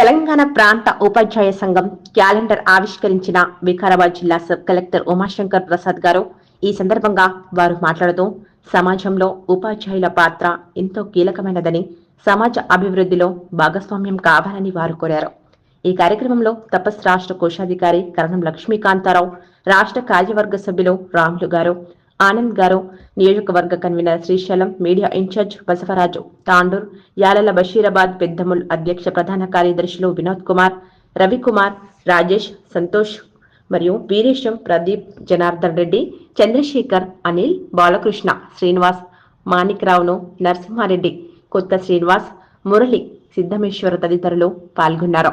తెలంగాణ ప్రాంత ఉపాధ్యాయ సంఘం క్యాలెండర్ ఆవిష్కరించిన వికారాబాద్ జిల్లా సబ్ కలెక్టర్ ఉమాశంకర్ ప్రసాద్ గారు ఈ సందర్భంగా వారు మాట్లాడుతూ సమాజంలో ఉపాధ్యాయుల పాత్ర ఎంతో కీలకమైనదని సమాజ అభివృద్ధిలో భాగస్వామ్యం కావాలని వారు కోరారు. ఈ కార్యక్రమంలో తపస్ రాష్ట్ర కోశాధికారి కరణం లక్ష్మీకాంతారావు రాష్ట్ర కార్యవర్గ సభ్యులు రాములు గారు ఆనంద్ గారు నియోజకవర్గ convener Srisailam media incharge Basavaraju Tandur Yalala Basheerabad Peddemul అధ్యక్ష ప్రధాన కార్యదర్శులు వినోద్ కుమార్ రవికుమార్ రాజేష్ సంతోష్ మరియు వీరేశం ప్రదీప్ జనార్దన్ రెడ్డి చంద్రశేఖర్ అనిల్ బాలకృష్ణ శ్రీనివాస్ మాణిక్రావును నరసింహారెడ్డి కొత్త శ్రీనివాస్ మురళి సిద్ధమేశ్వర తదితరులు పాల్గొన్నారు.